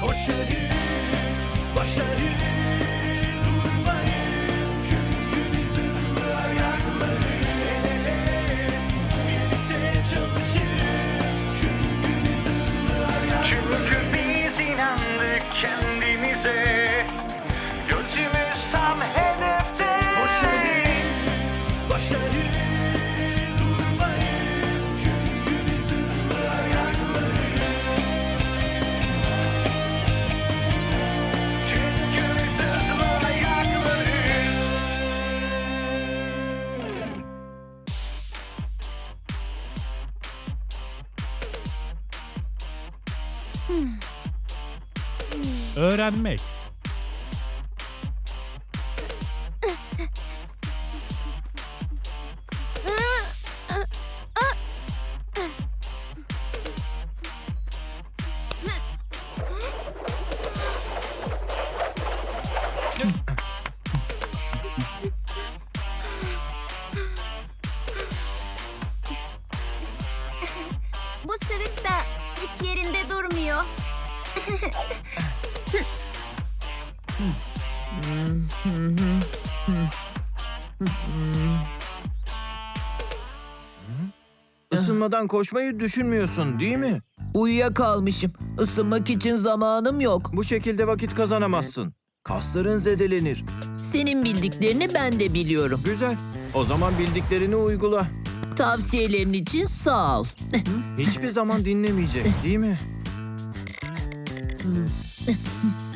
Koşarız, başarı durmayız. Çünkü biz hızlı ayaklarız. El birlikte çalışırız. Çünkü biz inandık kendimize. Öğrenmek. Isınmadan koşmayı düşünmüyorsun değil mi? Uyuyakalmışım. Isınmak için zamanım yok. Bu şekilde vakit kazanamazsın. Kasların zedelenir. Senin bildiklerini ben de biliyorum. Güzel. O zaman bildiklerini uygula. Tavsiyelerin için sağ ol. Hiçbir zaman dinlemeyecek değil mi?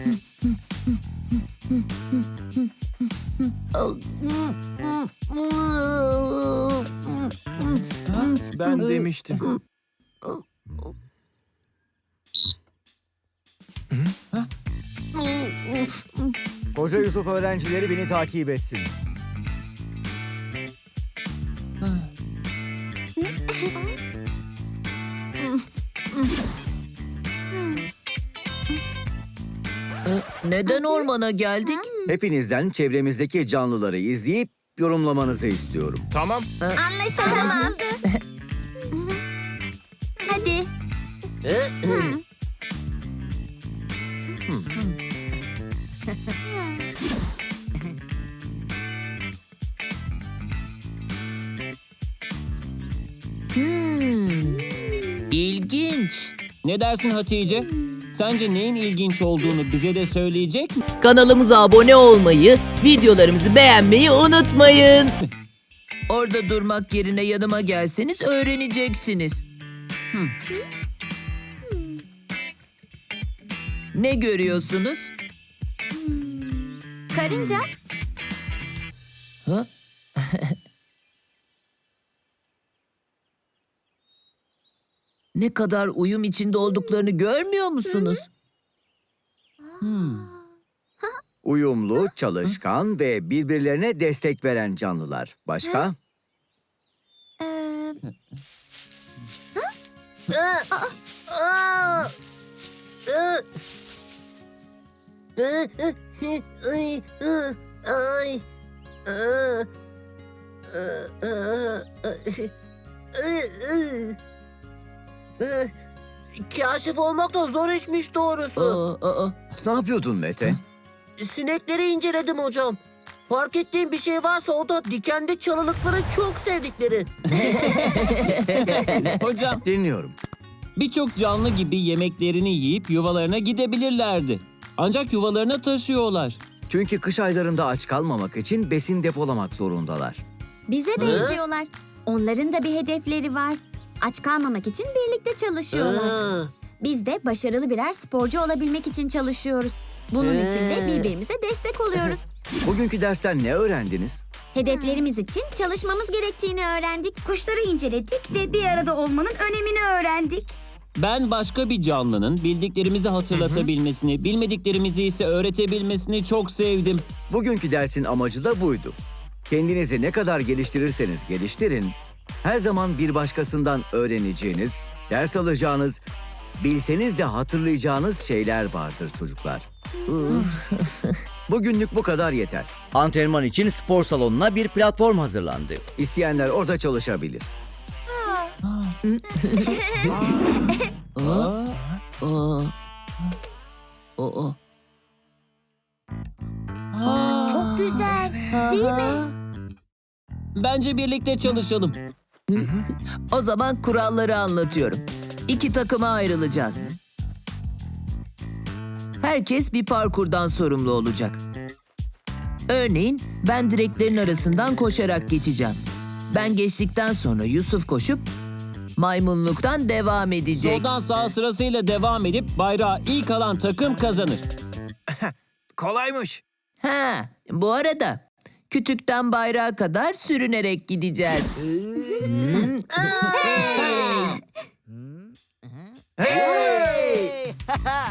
Demiştim. Koca Yusuf öğrencileri beni takip etsin. Neden ormana geldik? Hepinizden çevremizdeki canlıları izleyip yorumlamanızı istiyorum. Tamam. Anlaşıldı. İlginç. Ne dersin Hatice? Sence neyin ilginç olduğunu bize de söyleyecek mi? Kanalımıza abone olmayı, videolarımızı beğenmeyi unutmayın. Orada durmak yerine yanıma gelseniz öğreneceksiniz. Ne görüyorsunuz? Karınca. Ha? ne kadar uyum içinde olduklarını görmüyor musunuz? Uyumlu, çalışkan ve birbirlerine destek veren canlılar. Başka? Ee, Kaşif olmak da zor işmiş doğrusu. Aa, aa. Ne yapıyordun Mete? Sinekleri inceledim hocam. Fark ettiğim bir şey varsa o da dikenli çalılıkları çok sevdikleri. Hocam Dinliyorum. birçok canlı gibi yemeklerini yiyip yuvalarına gidebilirlerdi. Ancak yuvalarına taşıyorlar. Çünkü kış aylarında aç kalmamak için besin depolamak zorundalar. bize benziyorlar. Onların da bir hedefleri var. Aç kalmamak için birlikte çalışıyorlar. Ha. Biz de başarılı birer sporcu olabilmek için çalışıyoruz. Bunun için de Ee. birbirimize destek oluyoruz. Bugünkü dersten ne öğrendiniz? Hedeflerimiz için çalışmamız gerektiğini öğrendik. Kuşları inceledik ve bir arada olmanın önemini öğrendik. Ben başka bir canlının bildiklerimizi hatırlatabilmesini, bilmediklerimizi ise öğretebilmesini çok sevdim. Bugünkü dersin amacı da buydu. Kendinizi ne kadar geliştirirseniz geliştirin, her zaman bir başkasından öğreneceğiniz, ders alacağınız, bilseniz de hatırlayacağınız şeyler vardır çocuklar. Bugünlük bu kadar yeter. Antrenman için spor salonuna bir platform hazırlandı. İsteyenler orada çalışabilir. Aa, aa. Oo. Çok güzel. Değil mi? Bence birlikte çalışalım. O zaman kuralları anlatıyorum. İki takıma ayrılacağız. Herkes bir parkurdan sorumlu olacak. Örneğin ben direklerin arasından koşarak geçeceğim. Ben geçtikten sonra Yusuf koşup maymunluktan devam edecek. Soldan sağa sırasıyla devam edip bayrağı ilk alan takım kazanır. Kolaymış. Ha, bu arada kütükten bayrağa kadar sürünerek gideceğiz.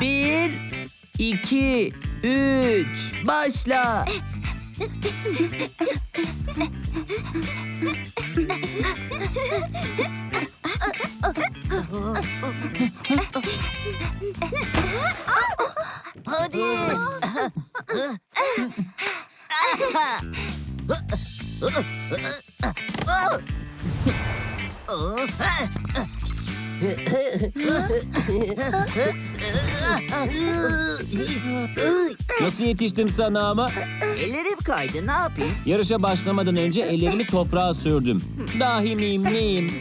Bir, iki, üç, başla. Nasıl yetiştim sana ama? Ellerim kaydı ne yapayım? Yarışa başlamadan önce ellerimi toprağa sürdüm. Dahi miyim neyim?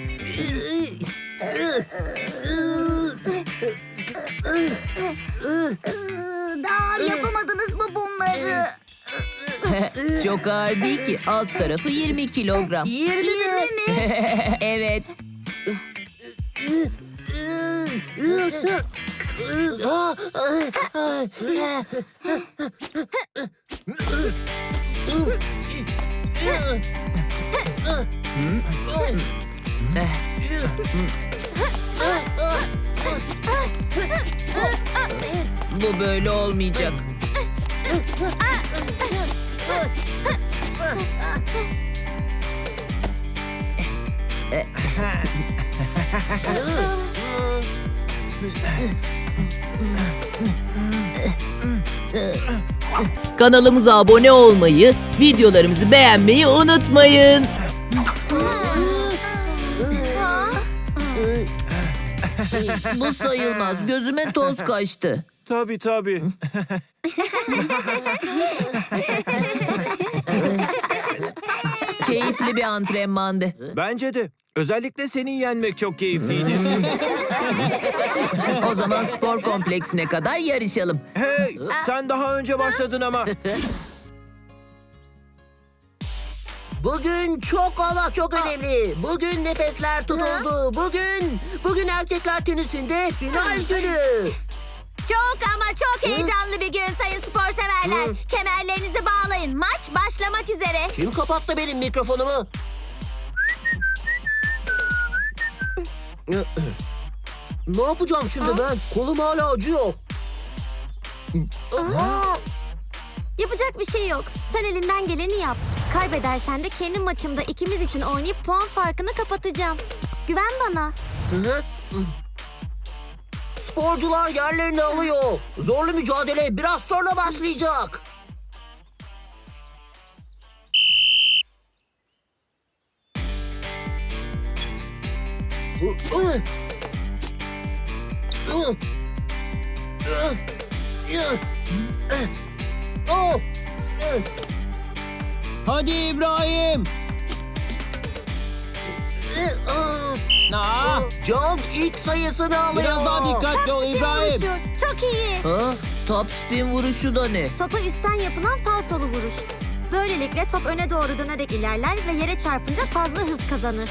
Çok ağır değil ki. Alt tarafı 20 kilogram. 20 mi? evet. Bu böyle olmayacak. Kanalımıza abone olmayı, videolarımızı beğenmeyi unutmayın. Bu sayılmaz. Gözüme toz kaçtı. Tabii tabii. Keyifli bir antrenmandı. Bence de. Özellikle seni yenmek çok keyifliydi. O zaman spor kompleksine kadar yarışalım. hey, sen daha önce başladın ama. Bugün çok ama çok önemli. Bugün nefesler tutuldu. Bugün, bugün erkekler tenisinde final günü. Çok ama çok heyecanlı bir gün sayın spor severler. Kemerlerinizi bağlayın. Maç başlamak üzere. Kim kapattı benim mikrofonumu? Ne yapacağım şimdi ben? Kolum hala acıyor. Yapacak bir şey yok. Sen elinden geleni yap. Kaybedersen de kendi maçımda ikimiz için oynayıp puan farkını kapatacağım. Güven bana. Hı? Sporcular yerlerini alıyor. Zorlu mücadele biraz sonra başlayacak. Hadi İbrahim. Aa, Can ilk sayısını alıyor. biraz daha dikkatli ol İbrahim. Vuruşu. Çok iyi. Ha? Top spin vuruşu da ne? Topa üstten yapılan falsolu vuruş. Böylelikle top öne doğru dönerek ilerler ve yere çarpınca fazla hız kazanır.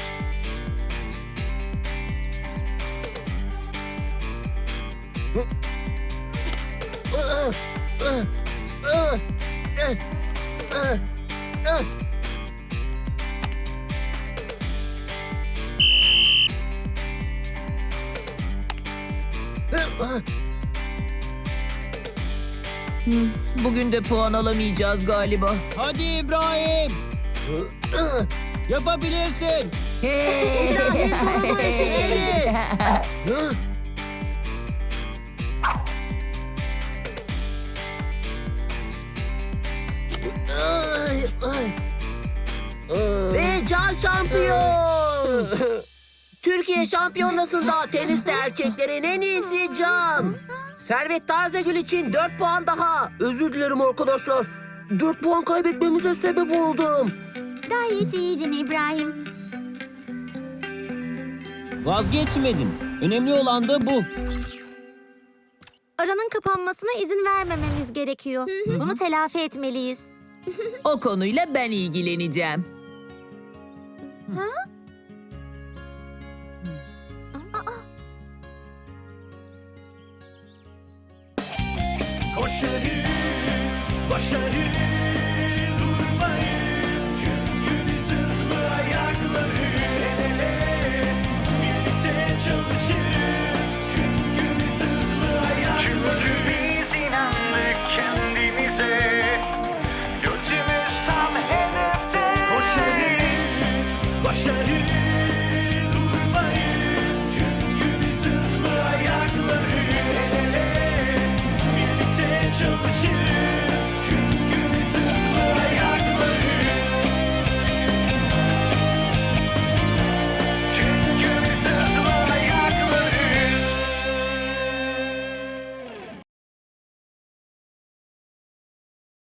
Bugün de puan alamayacağız galiba. Hadi İbrahim. Yapabilirsin. Hey! İbrahim duruma eşitledi. Hı? Ay, ay. Ve Can şampiyon. Türkiye şampiyonasında teniste erkeklerin en iyisi Can. Servet Tazegül için 4 puan daha. Özür dilerim arkadaşlar. 4 puan kaybetmemize sebep oldum. Gayet iyiydin İbrahim. Vazgeçmedin. Önemli olan da bu. Aranın kapanmasına izin vermememiz gerekiyor. Bunu telafi etmeliyiz. O konuyla ben ilgileneceğim. Koşarız,